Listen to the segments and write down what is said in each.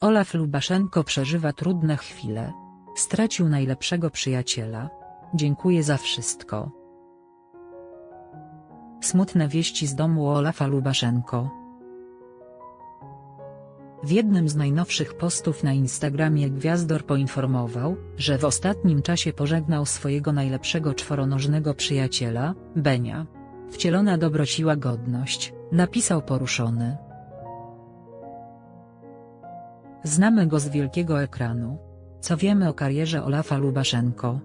Olaf Lubaszenko przeżywa trudne chwile. Stracił najlepszego przyjaciela. Dziękuję za wszystko. Smutne wieści z domu Olafa Lubaszenko. W jednym z najnowszych postów na Instagramie Gwiazdor poinformował, że w ostatnim czasie pożegnał swojego najlepszego czworonożnego przyjaciela, Benia. Wcielona dobroć i łagodność, napisał poruszony. Znamy go z wielkiego ekranu. Co wiemy o karierze Olafa Lubaszenko?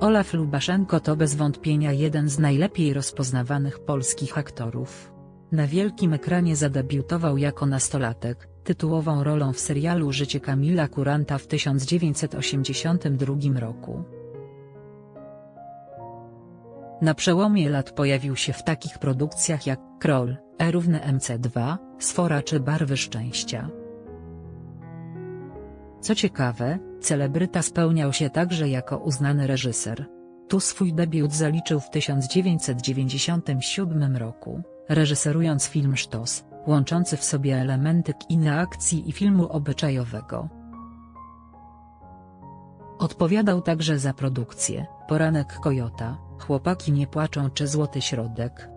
Olaf Lubaszenko to bez wątpienia jeden z najlepiej rozpoznawanych polskich aktorów. Na wielkim ekranie zadebiutował jako nastolatek, tytułową rolą w serialu Życie Kamila Kuranta w 1982 roku. Na przełomie lat pojawił się w takich produkcjach jak Kroll, E równe MC2, Sfora czy Barwy Szczęścia. Co ciekawe, celebryta spełniał się także jako uznany reżyser. Tu swój debiut zaliczył w 1997 roku, reżyserując film Sztos, łączący w sobie elementy kina akcji i filmu obyczajowego. Odpowiadał także za produkcję, Poranek Kojota, Chłopaki nie płaczą czy Złoty Środek.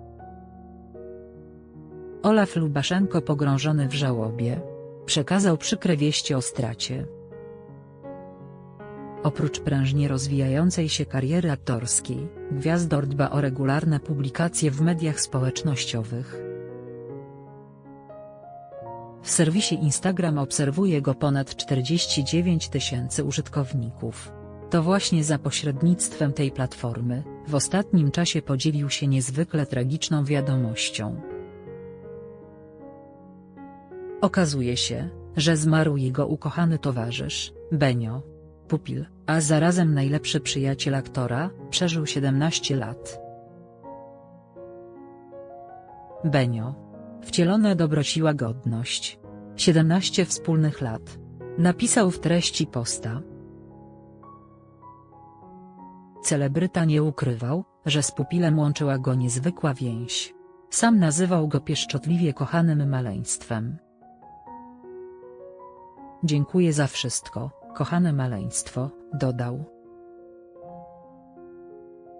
Olaf Lubaszenko pogrążony w żałobie. Przekazał przykre wieści o stracie. Oprócz prężnie rozwijającej się kariery aktorskiej, Gwiazdor dba o regularne publikacje w mediach społecznościowych. W serwisie Instagram obserwuje go ponad 49 tysięcy użytkowników. To właśnie za pośrednictwem tej platformy, w ostatnim czasie podzielił się niezwykle tragiczną wiadomością. Okazuje się, że zmarł jego ukochany towarzysz, Benio. Pupil, a zarazem najlepszy przyjaciel aktora, przeżył 17 lat. Benio. Wcielone dobroć i łagodność. 17 wspólnych lat. Napisał w treści posta. Celebryta nie ukrywał, że z pupilem łączyła go niezwykła więź. Sam nazywał go pieszczotliwie kochanym maleństwem. Dziękuję za wszystko, kochane maleństwo, dodał.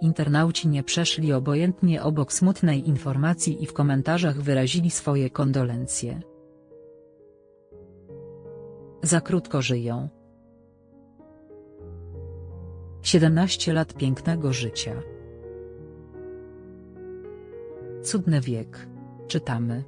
Internauci nie przeszli obojętnie obok smutnej informacji i w komentarzach wyrazili swoje kondolencje. Za krótko żyją. 17 lat pięknego życia. Cudny wiek. Czytamy.